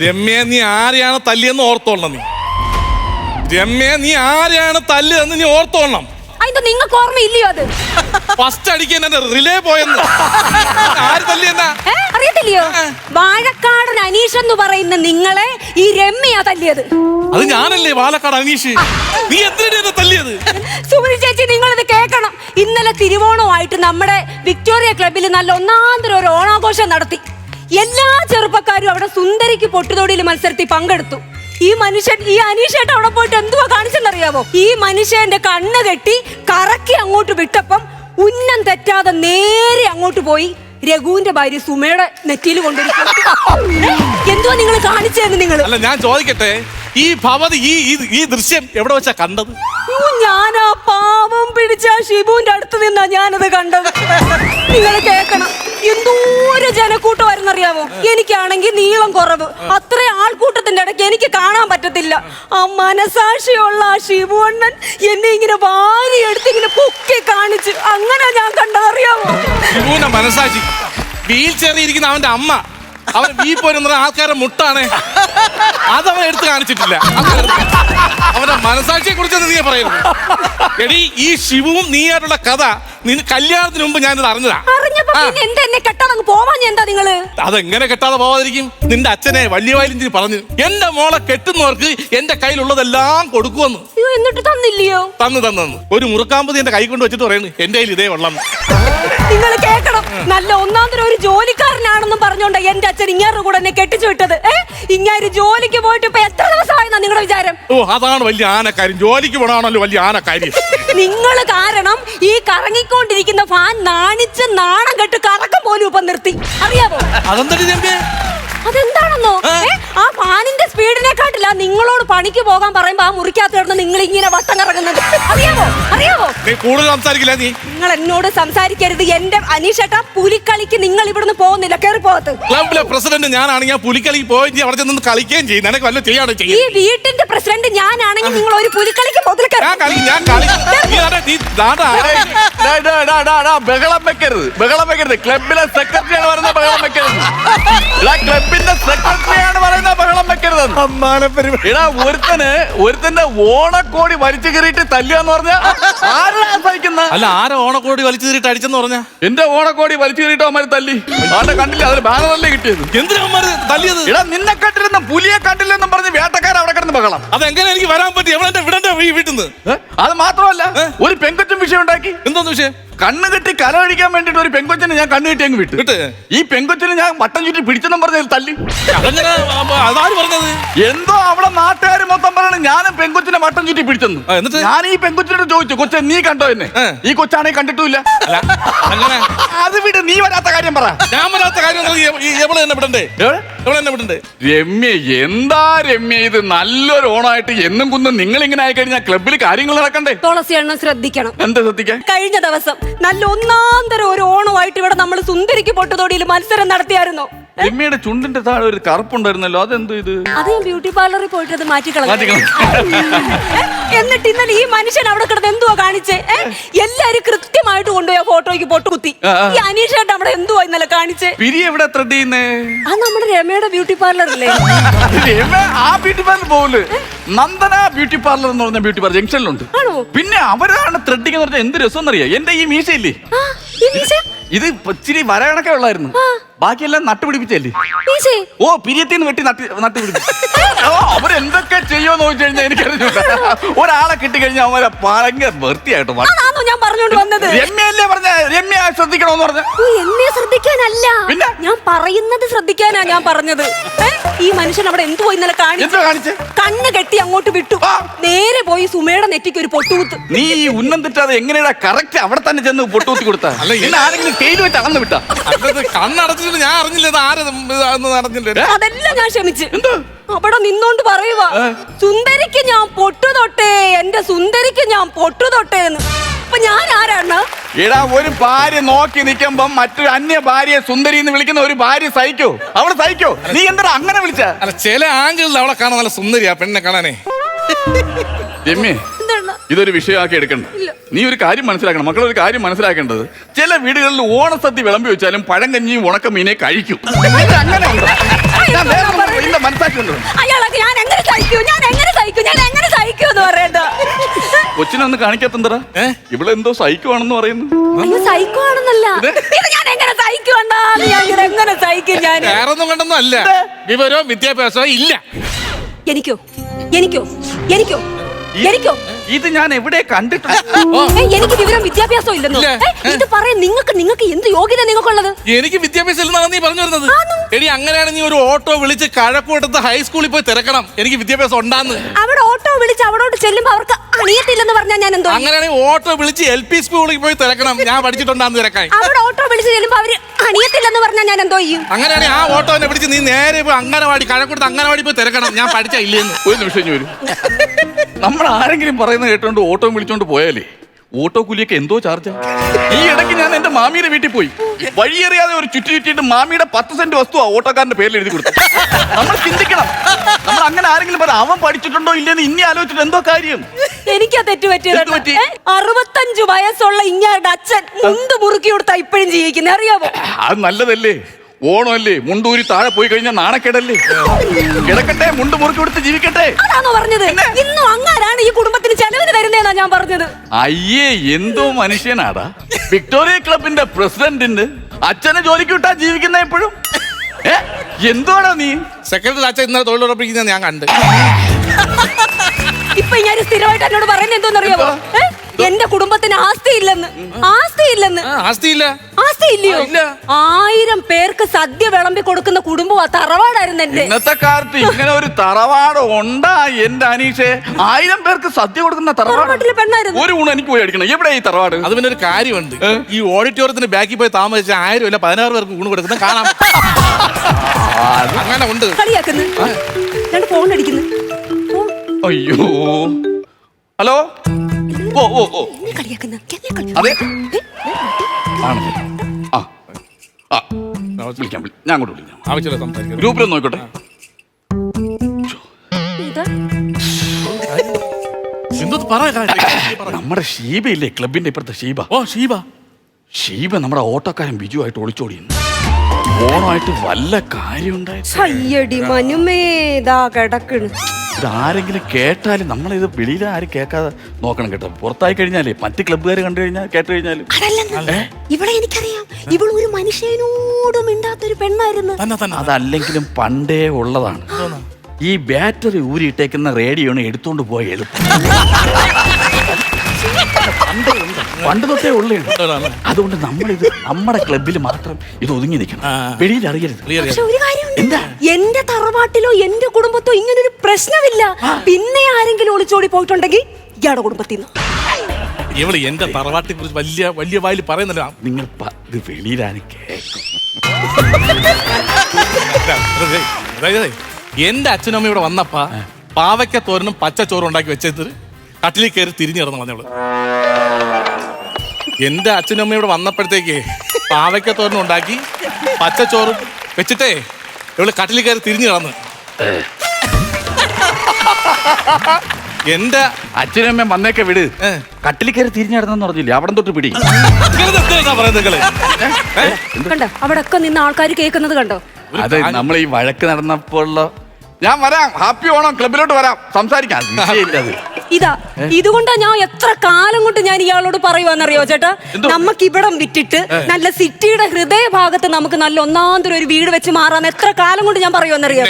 രമ്യ നീ ആരെയാണ് തല്ലിയെന്ന് ഓർത്തോളണം നീ. രമ്യ നീ ആരെയാണ് തല്ലിയെന്ന് നീ ഓർത്തോളണം. അതിന്റെ നിങ്ങൾക്ക് ഓർമ്മയില്ലയോ അത്? ഫസ്റ്റ് അടിക്കാൻ എന്നെ റിലേ പോയെന്ന്. ആര് തല്ലിയെന്നാ ഏ? അറിയത്തില്ലയോ? വാഴക്കാടൻ അനീഷ് എന്ന് പറയുന്ന നിങ്ങളെ ഈ രമ്യ തല്ലിയത്. അത് ഞാനല്ലേ പാലക്കാട് അനീഷ്? നീ എന്തിനാ എന്നെ തല്ലിയത്? സുമതി ചേച്ചി നിങ്ങൾ ഇത് കേൾക്കണം. ഇന്നലെ തിരുവോണമായിട്ട് നമ്മുടെ വിക്ടോറിയ ക്ലബിൽ നല്ല ഒന്നാന്തരം ഒരു ഓണാഘോഷം നടത്തി. എല്ലാ ചെറുപ്പക്കാരും അവിടെ സുന്ദരിക്ക് പൊട്ടുതൊടിയിൽ മത്സരത്തിൽ പങ്കെടുത്തു. ഈ മനുഷ്യൻ ഈ അനീഷേട്ട് അവിടെ പോയിട്ട് എന്തുവാ കാണിച്ചെന്നറിയാമോ ഈ മനുഷ്യന്റെ കണ്ണ് കെട്ടി കറക്കി അങ്ങോട്ട് വിട്ടപ്പം ഉന്നം തെറ്റാതെ നേരെ അങ്ങോട്ട് പോയി രഘുവിന്റെ ഭാര്യ സുമയുടെ നെറ്റിയിൽ കൊണ്ടുവരും എന്തുവാ നിങ്ങൾ കാണിച്ചതെന്ന് നിങ്ങൾ അല്ല ഞാൻ ചോദിക്കട്ടെ ഈ ഭവതി ഈ ഈ- ദൃശ്യം എവിടെ വെച്ചാ കണ്ടത്? ഞാനാ പാവം പിടിച്ച ഷിബുവിന്റെ അടുത്ത് നിന്നാ ഞാനത് കണ്ടത്. നിങ്ങൾ കേക്കണം എന്തോര ജനക്കൂട്ടമായിരുന്നറിയാമോ എനിക്കാണെങ്കിൽ നീളം കുറവ്. അത്ര ആൾക്കൂട്ടത്തിന്റെ ഇടയ്ക്ക് എനിക്ക് കാണാൻ പറ്റത്തില്ല. ആ മനസാക്ഷിയുള്ള ആ ശിവണ്ണൻ എന്നെ ഇങ്ങനെ വാരി എടുത്ത് ഇങ്ങനെ പൊക്കി കാണിച്ച് അങ്ങനെ ഞാൻ ശിവുവിന്റെ മനസാക്ഷി. വീൽ ചെറിയിരിക്കുന്ന അവന്റെ അമ്മ. അവൻ വീ പോരുന്ന ആൾക്കാരെ മുട്ടാണ്. അതവൻ എടുത്ത് കാണിച്ചിട്ടില്ല. അവന്റെ മനസാക്ഷിയെ കുറിച്ച് നീ പറയുന്നു എടി ഈ ശിവവും നീയായിട്ടുള്ള കഥ നീ കല്യാണത്തിന് മുമ്പ് ഞാനിത് അറിഞ്ഞതാ. പിന്നെ എന്താ എന്നെ കെട്ടാൻ പോവാൻ എന്താ നിങ്ങൾ? അതെങ്ങനെ കെട്ടാതെ പോവാതിരിക്കും? നിന്റെ അച്ഛനെ വലിയ വയലിഞ്ചി പറഞ്ഞു എന്റെ മോളെ കെട്ടുന്നവർക്ക് എന്റെ കയ്യിലുള്ളതെല്ലാം കൊടുക്കുമെന്ന് അയ്യോ എന്നിട്ട് തന്നില്ലയോ? തന്നു തന്നു ഒരു മുറുക്കാമ്പതി എന്റെ കൈ കൊണ്ട് വെച്ചിട്ട് പറയുന്നു എന്റെ കയ്യിൽ ഇതേ വെള്ളം. നിങ്ങൾ കേൾക്കണം. നല്ല ഒന്നാം തരം ഒരു ജോലിക്കാരനാണെന്നും പറഞ്ഞോണ്ട് എന്റെ അച്ഛൻ ഇങ്ങാരുടെ കൂടെ എന്നെ കെട്ടിച്ചു വിട്ടത്. ഏ? ഇങ്ങാര് ജോലിക്ക് പോയിട്ട് ഇപ്പൊ എത്ര ദിവസമായെന്നാ നിങ്ങളുടെ വിചാരം? ഓ അതാണ് വലിയ ആനക്കാര്യം. ജോലിക്ക് പോണാണല്ലോ വലിയ ആനക്കാര്യം. നിങ്ങൾ കാരണം ഈ കറങ്ങിക്കൊണ്ടിരിക്കുന്ന ഫാൻ നാണിച്ച് നാണം കെട്ട് കറക്കം പോലും ഇപ്പൊ നിർത്തി. അറിയാമോ അതെന്താ അതെന്താണെന്നോ? ഏ? സ്പീഡിനെക്കാട്ടില്ല നിങ്ങളോട് പണിക്ക് പോകാൻ പറയുമ്പോ ആ മുറിക്കകത്ത് കിടന്ന് നിങ്ങൾ ഇങ്ങനെ വട്ടം കറങ്ങുന്നത് അറിയാമോ അറിയാമോ നീ കൂടുതൽ സംസാരിക്കില്ല നീ. നിങ്ങൾ എന്നോട് സംസാരിക്കരുത്. എന്റെ അനീഷേട്ട പുലിക്കളിക്ക് നിങ്ങൾ ഇവിടുന്ന് പോകുന്നില്ല. കേറി പോകത്ത് ക്ലബിലെ പ്രസിഡന്റ് ഞാനാണെങ്കിൽ ആ പുലിക്കളിക്ക് പോയി അവിടെ നിന്ന് കളിക്കുകയും ചെയ്യും. നിനക്ക് വല്ല ചെയ്യാണ് ഈ ചെയ്യും വീട്ടിന്റെ പ്രസിഡന്റ് ഞാനാണെങ്കിൽ നിങ്ങൾ ഒരു പുലിക്കളിക്ക് ഞാൻ കളി ഞാൻ കളി. നീ ആരാ? നീ ദാണ്ടാ ആരാ? ഡാ, ഡാ, ഡാ, ഡാ, ഡാ, ബഹളം വെക്കരുത്. ബഹളം വെക്കരുത്. ക്ലബിലെ സെക്രട്ടറിയാണ് പറയുന്ന ബഹളം വെക്കരുത്. ക്ലബിന്റെ സെക്രട്ടറിയാണ് പറയുന്ന ബഹളം വെക്കരുത്. എടാ ഒരുത്തന് ഒരുത്തന്റെ ഓണക്കോടി വലിച്ചു കയറിയിട്ട് തല്ലുകയെന്ന് പറഞ്ഞ ആരാ സഹിക്കുന്ന? അല്ല ആരെ ഓണക്കോടി വലിച്ചു തീരിട്ട് അടിച്ചെന്ന് പറഞ്ഞ? എന്റെ ഓണക്കോടി വലിച്ചു കയറിയിട്ട് അവന്മാര് തല്ലി. ആരെ കണ്ടില്ല അതൊരു ബാനറല്ലേ കിട്ടിയത്. എന്തിനാ തല്ലിയത്? എടാ നിന്നെ കണ്ടിരുന്ന പുലിയെ കണ്ടില്ലെന്നും പറഞ്ഞ് വേട്ടക്കാരെ അവിടെ കിടന്ന് ബഹളം. അതെങ്ങനെ എനിക്ക് വരാൻ പറ്റി? എവിടെ വിടണ്ട ഈ വീട്ടിൽ നിന്ന് അത് മാത്രമല്ല ഒരു പെൺകുറ്റം വിഷയം ഉണ്ടാക്കി. എന്തോന്ന് വിഷയം? കണ്ണ് കെട്ടി കലവഴിക്കാൻ വേണ്ടിട്ട് ഒരു പെങ്കൊച്ചിനെ ഞാൻ കണ്ണ് കെട്ടി അങ്ങ് വിട്ടു. വിട്ട്? ഈ പെങ്കൊച്ചിനെ ഞാൻ വട്ടം ചുറ്റി പിടിച്ചെന്നും പറഞ്ഞ തല്ലി. അതെങ്ങനെ അപ്പൊ അതാര് പറഞ്ഞത്? എന്തോ അവിടെ നാട്ടുകാർ മൊത്തം പറയണ ഞാനും പെങ്കൊച്ചിനെ വട്ടം ചുറ്റി പിടിച്ചെന്ന്. എന്നിട്ട്? ഞാൻ ഈ പെങ്കൊച്ചിനോട് ചോദിച്ചു കൊച്ചെ നീ കണ്ടോ എന്നെ? ഈ കൊച്ചാണെങ്കിൽ കണ്ടിട്ടില്ല അല്ല അങ്ങനെ. അത് വിട് നീ വരാത്ത കാര്യം പറ. ഞാൻ വരാത്ത കാര്യം എവിടെ തന്നെ വിടണ്ടേ? എവിടെ? എവിടെ തന്നെ വിടണ്ടേ? രമ്യ എന്താ രമ്യ ഇത്? നല്ലൊരു ഓണായിട്ട് എന്നും കുന്നും നിങ്ങൾ ഇങ്ങനെ ആയി കഴിഞ്ഞാൽ ക്ലബിൽ കാര്യങ്ങൾ നടക്കണ്ടേ? തുളസി എണ്ണം ശ്രദ്ധിക്കണം. എന്താ ശ്രദ്ധിക്കാൻ? കഴിഞ്ഞ ദിവസം നല്ല ഒന്നാന്തരം തരം ഒരു ഓണമായിട്ട് ഇവിടെ നമ്മൾ സുന്ദരിക്ക് പൊട്ടുതോടിയിൽ മത്സരം നടത്തിയായിരുന്നു. രമ്യയുടെ ചുണ്ടിന്റെ താഴെ ഒരു കറുപ്പുണ്ടായിരുന്നല്ലോ. അതെന്തോ ഇത്? അത് ഞാൻ ബ്യൂട്ടി പാർലറിൽ പോയിട്ട് അത് മാറ്റിക്കളഞ്ഞു മാറ്റിക്കളഞ്ഞു. എന്നിട്ട് ഇന്നലെ ഈ മനുഷ്യൻ അവിടെ കിടന്ന് എന്തുവാ കാണിച്ചേ? എല്ലാരും കൃത്യമായിട്ട് കൊണ്ടുപോയ ഫോട്ടോയ്ക്ക് പൊട്ട് കുത്തി. ഈ അനീഷായിട്ട് അവിടെ എന്തുവാ ഇന്നലെ കാണിച്ചേ? പിരി എവിടെ ത്രെഡ് ചെയ്യുന്നേ? ആ നമ്മുടെ രമയുടെ ബ്യൂട്ടി പാർലറില്ലേ അല്ലേ ആ ബ്യൂട്ടി പാർലർ പോകില്ല നന്ദന ബ്യൂട്ടി പാർലർ എന്ന് പറഞ്ഞ ബ്യൂട്ടി പാർലർ ജംഗ്ഷനിലുണ്ട്. പിന്നെ അവരാണ് ത്രെഡിങ് എന്ന് പറഞ്ഞാൽ എന്ത് രസം എന്നറിയാം എന്റെ ഈ മീശയില്ലേ? ഇത് ഇച്ചിരി വരകണക്കെ ഉള്ളായിരുന്നു. ബാക്കിയെല്ലാം നട്ടുപിടിപ്പിച്ചല്ലേ? മീശേ ഓ പിരിയത്തിന്ന് വെട്ടി നട്ടി നട്ടുപിടിപ്പിച്ചു. ഓ അവരെന്തൊക്കെ ചെയ്യുമെന്ന് ചോദിച്ചു കഴിഞ്ഞാൽ എനിക്കറിഞ്ഞൂടാ. ഒരാളെ കിട്ടിക്കഴിഞ്ഞാൽ അവരെ ഭയങ്കര വൃത്തിയായിട്ട് വള- അതാണോ ഞാൻ പറഞ്ഞോണ്ട് വന്നത്? രമ്യല്ലേ പറഞ്ഞ? രമ്യ ശ്രദ്ധിക്കണമെന്ന് പറഞ്ഞ. ഓ, എന്നെ ശ്രദ്ധിക്കാനല്ല. പിന്നെ? ഞാൻ പറയുന്നത് ശ്രദ്ധിക്കാനാ ഞാൻ പറഞ്ഞത്. ഏ? ഈ മനുഷ്യൻ അവിടെ എന്തു പോയി ഇന്നലെ കാണിച്ചു? എന്തോ കാണിച്ചേ? കണ്ണ് കെട്ടി അങ്ങോട്ട് വിട്ടു. ആ. നേരെ പോയി സുമയുടെ നെറ്റിക്ക് ഒരു പൊട്ടുകുത്ത്. നീ ഈ ഉന്നം തെറ്റാതെ എങ്ങനെയാ കറക്റ്റ് അവിടെ തന്നെ ചെന്ന് പൊട്ടുകുത്തി കൊടുത്താ? അല്ല, ഈ- ഇന്ന് ആരെങ്കിലും സ്കെയിൽ വെച്ച് അളന്ന് വിട്ടാ? അല്ലത് കണ്ണടച്ചിട്ട് ഞാൻ അറിഞ്ഞില്ല ഇത് ആരെ ഇതാണെന്ന് അറിഞ്ഞില്ല. അതെല്ലാം ഞാൻ ക്ഷമിച്ച്. അവിടെ നിന്നോണ്ട് പറയുക സുന്ദരിക്ക് ഞാൻ പൊട്ടു തൊട്ടേ എന്റെ സുന്ദരിക്ക് ഞാൻ പൊട്ടു തൊട്ടേ എന്ന് അപ്പൊ ഞാൻ ആരാണ്? എടാ ഒരു ഭാര്യ നോക്കി നിൽക്കുമ്പം മറ്റൊരു അന്യ ഭാര്യയെ സുന്ദരി എന്ന് വിളിക്കുന്ന ഒരു ഭാര്യ സഹിക്കോ. അവൾ സഹിക്കോ. നീ എന്താ അങ്ങനെ വിളിച്ച? അല്ല ചില ആംഗിളിൽ അവളെ കാണാൻ നല്ല സുന്ദരിയാ പെണ്ണെ കാണാനേ. രമ്യേ എന്താണ് ഇതൊരു വിഷയമാക്കി എടുക്കണ്ട. നീ ഒരു കാര്യം മനസ്സിലാക്കണം. മക്കൾ ഒരു കാര്യം മനസ്സിലാക്കേണ്ടത് ചില വീടുകളിൽ ഓണസദ്യ വിളമ്പി വെച്ചാലും പഴങ്കഞ്ഞിയും ഉണക്ക മീനെ കഴിക്കും. ഇത് അങ്ങനെ ഉണ്ടോ? കൊച്ചിനൊന്ന് കാണിക്കാത്തന്തറ എന്തോ സൈക്കോ ആണെന്ന് പറയുന്നു. അയ്യോ സൈക്കോ ആണെന്നല്ല ഇത്? ഞാൻ എങ്ങനെ സഹിക്കുണ്ടാ ഞാൻ ഇത് എങ്ങനെ സഹിക്കും ഞാൻ വേറൊന്നും കണ്ടൊന്നും അല്ല. വിവരവും വിദ്യാഭ്യാസവും ഇല്ല. എനിക്കോ? എനിക്കോ? എനിക്കോ? എനിക്കോ? ഇത് ഞാൻ എവിടെ കണ്ടിട്ടുണ്ട്? ഏ, എനിക്ക് വിവരം വിദ്യാഭ്യാസം ഇല്ലെന്നോ? ഇല്ല. ഏ, ഇത് പറയാൻ നിങ്ങൾക്ക് നിങ്ങൾക്ക് എന്ത് യോഗ്യത നിങ്ങൾക്കുള്ളത്? എനിക്ക് വിദ്യാഭ്യാസം ഇല്ലെന്നാണ് നീ പറഞ്ഞു വരുന്നത്. എടി അങ്ങനെയാണ് നീ ഒരു ഓട്ടോ വിളിച്ച് കഴക്കൂട്ടത്ത് ഹൈസ്കൂളിൽ പോയി തിരക്കണം. എനിക്ക് വിദ്യാഭ്യാസം ഉണ്ടാന്ന്. അവിടെ ഓട്ടോ വിളിച്ച് അവിടോട്ട് ചെല്ലുമ്പോ അവർക്ക് അണിയത്തില്ലെന്ന് പറഞ്ഞാൽ ഞാൻ എന്തോ? അങ്ങനെയാണെങ്കിൽ ഓട്ടോ വിളിച്ച് എൽ പി സ്കൂളിൽ പോയി തിരക്കണം. ഞാൻ പഠിച്ചിട്ടുണ്ടാന്ന് തിരക്കാൻ അവിടെ ഓട്ടോ വിളിച്ച് ചെല്ലുമ്പോ അവർ അണിയത്തില്ലെന്ന് പറഞ്ഞാൽ ഞാൻ എന്തോ ചെയ്യും? അങ്ങനെയാണെങ്കിൽ ആ ഓട്ടോ എന്നെ പിടിച്ച് നീ നേരെ പോയി അങ്ങനവാടി കഴക്കൂടത്ത് അങ്ങനവാടി പോയി തിരക്കണം. ഞാൻ പഠിച്ച ഇല്ലെന്ന്. ഒരു നിമിഷം ഞാൻ വരൂ. നമ്മൾ ആരെങ്കിലും പറയുന്നത് കേട്ടോണ്ട് ഓട്ടോ വിളിച്ചോണ്ട് പോയാലേ? ഓട്ടോ കൂലിയൊക്കെ എന്തോ ചാർജാ. ഈ ഇടയ്ക്ക് ഞാൻ എന്റെ മാമിയുടെ വീട്ടിൽ പോയി. വഴിയറിയാതെ ഒരു ചുറ്റി ചുറ്റിയിട്ട് മാമിയുടെ പത്ത് സെന്റ് വസ്തു ഓട്ടോക്കാരന്റെ പേരിൽ എഴുതി കൊടുത്തു നമ്മൾ ചിന്തിക്കണം. നമ്മൾ അങ്ങനെ ആരെങ്കിലും പറ അവൻ പഠിച്ചിട്ടുണ്ടോ ഇല്ലെന്ന് ഇനി ആലോചിച്ചിട്ട് എന്തോ കാര്യം? എനിക്കാ തെറ്റ് പറ്റിയത് അറുപത്തഞ്ചു വയസ്സുള്ള ഇങ്ങാരുടെ അച്ഛൻ മുണ്ട് മുറുക്കി കൊടുത്താ ഇപ്പോഴും ജീവിക്കുന്നത് അറിയാമോ അത് നല്ലതല്ലേ? ഓണമല്ലേ? മുണ്ടൂരി താഴെ പോയി കഴിഞ്ഞാൽ നാണക്കേടല്ലേ? കിടക്കട്ടെ മുണ്ട് മുറുക്കി കൊടുത്ത് ജീവിക്കട്ടെ. അതാണോ പറഞ്ഞത്? ഇന്നും അങ്ങാരാണ് ഈ തരുന്നതെന്നാ ഞാൻ പറഞ്ഞത്? അയ്യേ എന്തോ മനുഷ്യനാടാ. വിക്ടോറിയ ക്ലബിന്റെ പ്രസിഡന്റിന് അച്ഛനെ ജോലിക്ക് വിട്ടാ ജീവിക്കുന്ന എപ്പോഴും? ഏ? എന്തോടാ നീ? സെക്രട്ടറി അച്ഛൻ ഇന്നലെ തൊഴിലുറപ്പിക്കുന്നത് ഞാൻ കണ്ട്. ഇപ്പൊ ഞാൻ സ്ഥിരമായിട്ട് എന്നോട് പറയുന്നത് എന്തോന്നറിയാമോ ഏ? എന്റെ കുടുംബത്തിന് ആസ്തി ഇല്ലെന്ന് ആസ്തി ഇല്ലെന്ന് ആസ്തിയില്ല. ആസ്തി ഇല്ലയോ ആയിരം പേർക്ക് സദ്യ വിളമ്പി കൊടുക്കുന്ന കുടുംബം തറവാടായിരുന്നു എന്റെ. ഇന്നത്തെ കാലത്ത് ഇങ്ങനെ ഒരു തറവാട് ഉണ്ടാ എന്റെ അനീഷെ? ആയിരം പേർക്ക് സദ്യ കൊടുക്കുന്ന തറവാട്. തറവാട്ടിലെ പെണ്ണായിരുന്നു. ഒരു ഊണ് എനിക്ക് പോയി അടിക്കണം. എവിടെ ഈ തറവാട്? അത് പിന്നെ ഒരു കാര്യമുണ്ട്. ഈ ഓഡിറ്റോറിയത്തിന് ബാക്കിൽ പോയി താമസിച്ച ആയിരം ഇല്ല പതിനാറ് പേർക്ക് ഊണ് കൊടുക്കുന്ന കാണാം. അങ്ങനെ ഉണ്ട്. കളിയാക്കുന്നു. ഫോൺ അടിക്കുന്നു. അയ്യോ. ഹലോ? ഓ ഓ ഓ. അതെ? ആണല്ലേ? ആ. ആ വിളിക്കാം വിളി- ഞാൻ അങ്ങോട്ട് വിളിക്കാം. ആവശ്യമില്ല സംസാരിക്കുന്നത് ഗ്രൂപ്പിലൊന്ന് നോക്കട്ടെ. ഇതാ. എന്തോ പറ കാര്യം. നമ്മുടെ ഷീബയില്ലേ ക്ലബിന്റെ ഇപ്പുറത്തെ ഷീബ? ഓ ഷീബ. ഷീബ നമ്മുടെ ഓട്ടോക്കാരൻ ബിജു ആയിട്ട് ഒളിച്ചോടി ഓണമായിട്ട് വല്ല കാര്യം ഉണ്ടായി അയ്യടി മനുമേതാ കിടക്കണ്. ഇതാരെങ്കിലും കേട്ടാലും നമ്മളിത് വെളിയിൽ ആരും കേൾക്കാതെ നോക്കണം കേട്ടോ. പുറത്തായി കഴിഞ്ഞാലേ മറ്റ് ക്ലബ്ബുകാർ കണ്ടു കഴിഞ്ഞാൽ കേട്ട് കഴിഞ്ഞാലും. അതല്ലെന്ന്. ഇവിടെ എനിക്കറിയാം. ഇവൾ ഒരു മനുഷ്യനോടും മിണ്ടാത്തൊരു പെണ്ണായിരുന്നു. തന്നെ തന്നെ. അതല്ലെങ്കിലും പണ്ടേ ഉള്ളതാണ്. ഈ ബാറ്ററി ഊരിയിട്ടേക്കുന്ന റേഡിയോണ് എടുത്തോണ്ട് പോയി എളുപ്പം. പണ്ടേ തൊട്ടേ ഉള്ളേ അതുകൊണ്ട് നമ്മളിത് നമ്മുടെ ക്ലബിൽ മാത്രം ഇത് ഒതുങ്ങി നിൽക്കണം. വെളിയിൽ അറിയരുത്. പക്ഷെ ഒരു കാര്യമുണ്ട്. എന്താ? എന്റെ തറവാട്ടിലോ എന്റെ കുടുംബത്തോ ഇങ്ങനൊരു പ്രശ്നമില്ല. പിന്നെ ആരെങ്കിലും ഒളിച്ചോടി പോയിട്ടുണ്ടെങ്കിൽ ഇയാളുടെ കുടുംബത്തിൽ നിന്ന്. ഇവൾ എന്റെ തറവാട്ടിനെ കുറിച്ച് വലിയ വലിയ വായിൽ പറയുന്നില്ല നിങ്ങൾ ഇത് വെളിയിലാണ് കേൾക്കും അതായത് എന്റെ അച്ഛനമ്മ ഇവിടെ വന്നപ്പ പാവയ്ക്ക തോരനും പച്ച ചോറും ഉണ്ടാക്കി വെച്ചിട്ട് കട്ടിലിൽ കയറി തിരിഞ്ഞു കിടന്നു വന്നവൾ എന്റെ അച്ഛനും അമ്മയും ഇവിടെ വന്നപ്പോഴത്തേക്ക് പാവയ്ക്കത്തോരണം ഉണ്ടാക്കി പച്ചച്ചോറും ചോറും വെച്ചിട്ടേ ഇവൾ കട്ടിലിൽ കയറി തിരിഞ്ഞു കിടന്ന് എന്റെ അച്ഛനും അമ്മയും വന്നേക്കെ വിട്. കട്ടിൽ കയറി തിരിഞ്ഞടന്നെന്ന് പറഞ്ഞില്ലേ? അവിടെ തൊട്ട് പിടി കണ്ടോ? അവിടെ ഒക്കെ നിന്ന് ആൾക്കാർ കേൾക്കുന്നത് കണ്ടോ? അതെ നമ്മൾ ഈ വഴക്ക് നടന്നപ്പോഴുള്ള ഞാൻ വരാം. ഹാപ്പി ഓണം. ക്ലബിലോട്ട് വരാം. സംസാരിക്കാം. ഇതാ ഇതുകൊണ്ടാ ഞാൻ എത്ര കാലം കൊണ്ട് ഞാൻ ഇയാളോട് പറയുവാന്നറിയോ ചേട്ടാ? നമുക്ക് ഇവിടം വിറ്റിട്ട് നല്ല സിറ്റിയുടെ ഹൃദയഭാഗത്ത് നമുക്ക് നല്ല ഒന്നാന്തരം ഒരു വീട് വെച്ച് മാറാൻ എത്ര കാലം കൊണ്ട് ഞാൻ പറയുവാന്നറിയോ?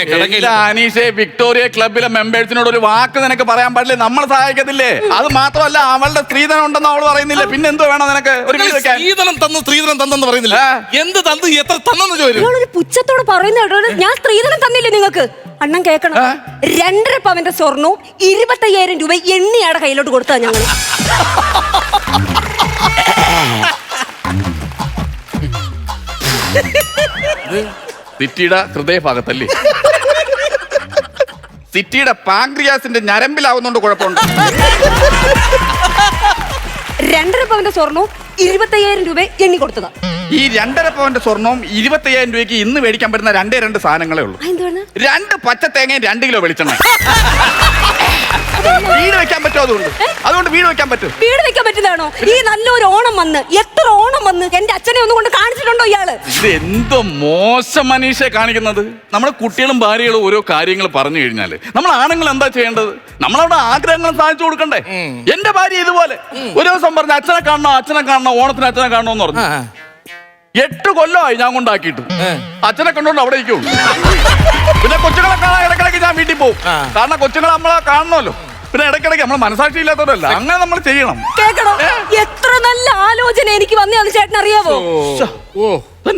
അനീഷെ വിക്ടോറിയ ക്ലബിലെ മെമ്പേഴ്സിനോട് ഒരു വാക്ക് നിനക്ക് പറയാൻ പാടില്ല? നമ്മൾ സഹായിക്കത്തില്ലേ? അത് മാത്രമല്ല അവളുടെ സ്ത്രീധനം ഉണ്ടെന്ന് അവൾ പറയുന്നില്ല? പിന്നെ എന്തോ വേണം നിനക്ക്? ഒരു വീട് വെക്കാൻ. സ്ത്രീധനം തന്നു സ്ത്രീധനം തന്നെന്ന് പറയുന്നില്ല. എന്ത് തന്നു എത്ര തന്നെന്ന് ചോദിച്ചു പുച്ഛത്തോട് പറയുന്ന ഞാൻ സ്ത്രീധനം തന്നില്ലേ നിങ്ങൾക്ക്? അണ്ണൻ കേൾക്കണം. ആ. രണ്ടര പവന്റെ സ്വർണവും ഇരുപത്തയ്യായിരം രൂപ എണ്ണിയാടെ കയ്യിലോട്ട് കൊടുത്താ ഞങ്ങൾ സിറ്റിയുടെ ഹൃദയഭാഗത്തല്ലേ? സിറ്റിയുടെ പാങ്ക്രിയാസിന്റെ ഞരമ്പിലാവുന്നോണ്ട് കുഴപ്പമുണ്ട്. രണ്ടര പവന്റെ സ്വർണവും ഇരുപത്തയ്യായിരം രൂപ എണ്ണി കൊടുത്തതാ. ഈ രണ്ടര പവന്റെ സ്വർണവും ഇരുപത്തയ്യായിരം രൂപയ്ക്ക് ഇന്ന് മേടിക്കാൻ പറ്റുന്ന രണ്ടേ രണ്ട് സാധനങ്ങളേ ഉള്ളൂ. ആ, രണ്ട് പച്ച തേങ്ങയും രണ്ട് കിലോ വെളിച്ചെണ്ണ. വീട് വെക്കാൻ പറ്റുമോ അതുകൊണ്ട്? അതുകൊണ്ട് വീട് വെക്കാൻ പറ്റും. വീട് വെക്കാൻ പറ്റുന്നതാണോ? ഈ നല്ലൊരു ഓണം വന്ന് എത്ര ഓണം വന്ന് എന്റെ അച്ഛനെ ഒന്നും കൊണ്ട് കാണിച്ചിട്ടുണ്ടോ ഇയാൾ? ഇത് എന്തോ മോശം മനീഷയെ കാണിക്കുന്നത്? നമ്മുടെ കുട്ടികളും ഭാര്യകളും ഓരോ കാര്യങ്ങൾ പറഞ്ഞു കഴിഞ്ഞാൽ നമ്മൾ ആണുങ്ങൾ എന്താ ചെയ്യേണ്ടത്? നമ്മളവിടെ ആഗ്രഹങ്ങൾ സാധിച്ചു കൊടുക്കണ്ടേ? എന്റെ ഭാര്യ ഇതുപോലെ. ഒരു ദിവസം പറഞ്ഞു അച്ഛനെ കാണണോ അച്ഛനെ കാണണോ ഓണത്തിന് അച്ഛനെ കാണണോ എന്ന് പറഞ്ഞു എട്ട് കൊല്ലമായി ഞാൻ കൊണ്ടാക്കിയിട്ട്. അച്ഛനെ കണ്ടോണ്ട് അവിടെ ഇരിക്കും. പിന്നെ കൊച്ചുങ്ങളെ കാണാൻ ഇടക്കിടക്ക് ഞാൻ വീട്ടിൽ പോകും കാരണം കൊച്ചുങ്ങളെ നമ്മളെ കാണണമല്ലോ. പിന്നെ ഇടക്കിടക്ക് നമ്മൾ മനസാക്ഷി ഇല്ലാത്തവരല്ല അങ്ങനെ നമ്മൾ ചെയ്യണം. കേക്കണോ എത്ര നല്ല ആലോചന എനിക്ക് വന്നു ചേട്ടൻ അറിയാവോ? ഓ.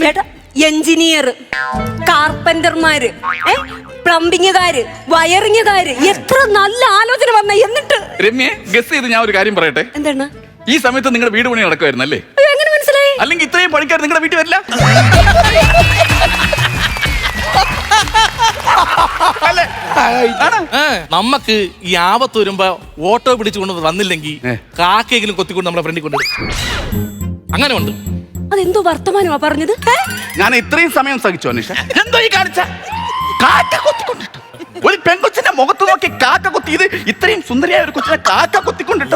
ചേട്ടാ എഞ്ചിനീയർ കാർപ്പന്റർമാര് ഏ? പ്ലംബിങ്ങുകാര് വയറിങ്ങുകാര് എത്ര നല്ല ആലോചന വന്ന എന്നിട്ട്. രമ്യെ ഗസ് ചെയ്ത് ഞാൻ ഒരു കാര്യം പറയട്ടെ? എന്താണ്? ഈ സമയത്ത് നിങ്ങളുടെ വീട് പണി നടക്കുമായിരുന്നല്ലേ എങ്ങനെ മനസ്സിലായി? അല്ലെങ്കിൽ ഇത്രയും പണിക്കാർ നിങ്ങളുടെ വീട്ടിൽ വരില്ല? അല്ലേ. നമ്മക്ക് ഈ ആപത്ത് വരുമ്പോ ഓട്ടോ പിടിച്ചുകൊണ്ട് വന്നില്ലെങ്കിൽ. കാക്കെങ്കിലും കൊത്തിക്കൊണ്ട് നമ്മളെ ഫ്രണ്ടിൽ കൊണ്ട് അങ്ങനെ ഉണ്ട്. അതെന്തോ വർത്തമാനമാ പറഞ്ഞത്? ഞാൻ ഇത്രയും സമയം സഹിച്ചു അനീഷ. എന്തോ ഈ കാണിച്ച? കാക്ക കൊത്തിക്കൊണ്ടിട്ടു. ഒരു പെൺകൊച്ചിന്റെ മുഖത്ത് നോക്കി കാക്ക കൊത്തി. ഇത് ഇത്രയും സുന്ദരിയായ ഒരു കൊച്ചിനെ കാക്ക കൊത്തിക്കൊണ്ടിട്ടു.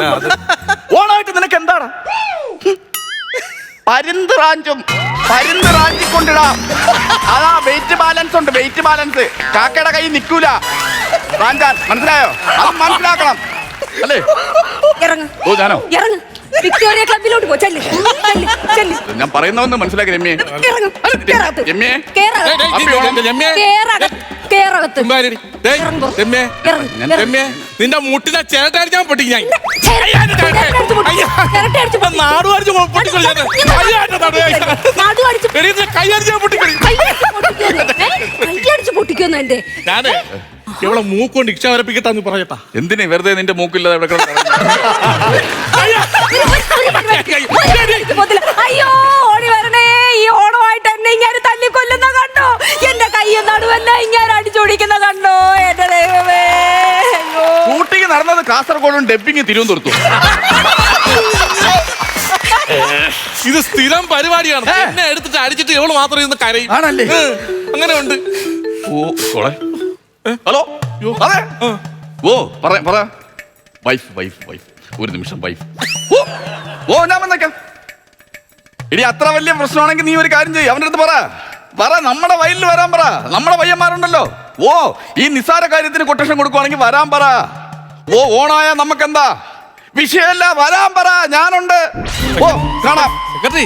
ഓണായിട്ട് നിനക്ക് എന്താണ്? പരുന്ത് റാഞ്ചും പരുന്ത് റാഞ്ചിക്കൊണ്ടിടാം. അതാ വെയിറ്റ് ബാലൻസ് ഉണ്ട് വെയിറ്റ് ബാലൻസ് കാക്കയുടെ കൈ നിൽക്കൂല. റാഞ്ചാൻ മനസ്സിലായോ? അത് മനസ്സിലാക്കണം. അല്ലേ? ഓ ഞാനോ? ഇറങ്ങ്. വിക്ടോറിയ ക്ലബിലോട്ട് പോ ചെല്ല് ചെല്ല് ചെല്ല് ഞാൻ പറയുന്നതെന്ന് മനസ്സിലാക്കി രമ്യേ ഇറങ്ങ് കേറകത്ത് രമ്യേ കേറകത്ത് ഡേയ്, ഡേയ്, അപ്പി ഓണം. രമ്യേ, കേറകത്ത് കേറകത്ത് ചുമ്മാരിരി. ഡേയ്, ഇറങ്ങ്. രമ്യേ, ഇറങ്ങ്, ഞാൻ-. രമ്യേ, നിന്റെ മുട്ടിനെ ചേട്ടടിച്ചാൽ പൊട്ടിക്ക് ഞാൻ ചിരട്ടയടിച്ച് പൊട്ടി- ചിരട്ടയടിച്ച് പൊട്ടി- നാടു അടിച്ച് പൊട്ടിക്കളി ഞാൻ. അയ്യോ, എടീ, കൈ അടിച്ചാൽ പൊട്ടിക്കളി. ഏ? എന്റെ ഞാനേ ഇവളെ മൂക്കൊണ്ട് ഇക്ഷ വരപ്പിക്കട്ടാന്ന് പറയട്ടാ എന്തിനേ വെറുതെ നിന്റെ മൂക്കില്ലാതെ ഇവിടെ കിടന്ന് അയ്യോ. അയ്യോ ഓടി വരണേ ഈ ഓണമായിട്ട് എന്നെ ഇങ്ങനെ തല്ലിക്കൊല്ലുന്ന കണ്ടോ? എന്റെ കയ്യും നടുവെല്ലാം ഇങ്ങനെ അടിച്ചോടിക്കുന്ന കണ്ടോ? എന്റെ ദൈവമേ ഷൂട്ടിംഗ് നടന്നത് കാസർഗോഡും ഡബിങ് തിരുവനന്തപുരത്തും. ഇത് സ്ഥിരം പരിപാടിയാണ്. എന്നെ എടുത്തിട്ട് അടിച്ചിട്ട് ഇവൾ മാത്രം ഇരുന്ന് കരയും. ആണല്ലേ? അങ്ങനെ ഉണ്ട് ഓ കോളെ ഹലോ? അതെ. ഓ പറ പറ വൈഫ് വൈഫ് വൈഫ് ഒരു നിമിഷം വൈഫ് ഓ ഞാൻ വന്നേക്കാം. ഇനി അത്ര വലിയ പ്രശ്നമാണെങ്കിൽ നീ ഒരു കാര്യം ചെയ്യും. അവന്റെ അടുത്ത് പറ. പറ നമ്മുടെ വയലിൽ വരാൻ പറ. നമ്മുടെ പയ്യന്മാരുണ്ടല്ലോ. ഓ ഈ നിസ്സാര കാര്യത്തിന് കൊട്ടേഷൻ കൊടുക്കുവാണെങ്കിൽ വരാൻ പറ. ഓ ഓണായ നമുക്കെന്താ? വിഷയമല്ല വരാൻ പറ. ഞാനുണ്ട്. ഓ കാണാം. സെക്രട്ടറി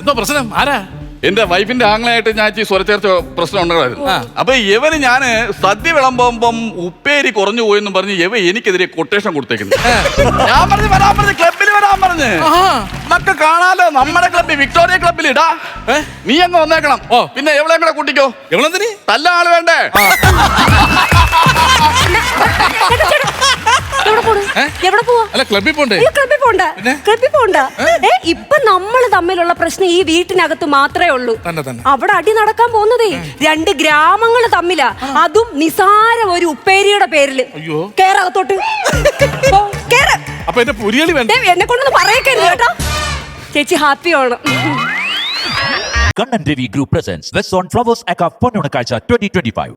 എന്തോ പ്രശ്നം? ആരാ? എന്റെ വൈഫിന്റെ ആംഗ്ലയായിട്ട് ഞാൻ ഈ സ്വരച്ചേർച്ച പ്രശ്നം ഉണ്ടായിരുന്നു. അപ്പൊ ഇവന് ഞാൻ സദ്യ വിളമ്പുമ്പം ഉപ്പേരി കുറഞ്ഞു പോയെന്നും പറഞ്ഞ് ഇവ എനിക്കെതിരെ കൊട്ടേഷൻ കൊടുത്തേക്കുന്നു. ഞാൻ പറഞ്ഞു വരാൻ പറഞ്ഞു ക്ലബിൽ വരാൻ പറഞ്ഞു. മക്ക കാണാലോ നമ്മുടെ ക്ലബ്ബിൽ വിക്ടോറിയ ക്ലബിൽ ഇടാ നീ അങ്ങ് വന്നേക്കണം. ഓ. പിന്നെ എവിടെ കൂടെ കൂട്ടിക്കോ? ഇവളെന്തിന് തല്ല ആൾ വേണ്ടേ? എവിടെ? എവിടെ അല്ല ക്ലബിൽ പോണ്ടേ? ക്ലബിൽ പോണ്ട? ക്ലബിൽ പോണ്ട ഏ? ഇപ്പൊ നമ്മൾ തമ്മിലുള്ള പ്രശ്നം ഈ വീട്ടിനകത്ത് മാത്രമേ ഉള്ളൂ. തന്നെ, തന്നെ. അവിടെ അടി നടക്കാൻ പോകുന്നതേ. രണ്ട് ഗ്രാമങ്ങൾ തമ്മിലാ. അതും നിസാര ഒരു ഉപ്പേരിയുടെ പേരിൽ. അയ്യോ. കേറ് അപ്പൊ എന്റെ പുരിയളി വേണ്ട. എന്നെ കൊണ്ടൊന്ന് പറയക്കരുത് കേട്ടോ. ചേച്ചി ഹാപ്പി ആണ് Kannan Devi Group presents West on Flowers Aka Ponunakacha 2025.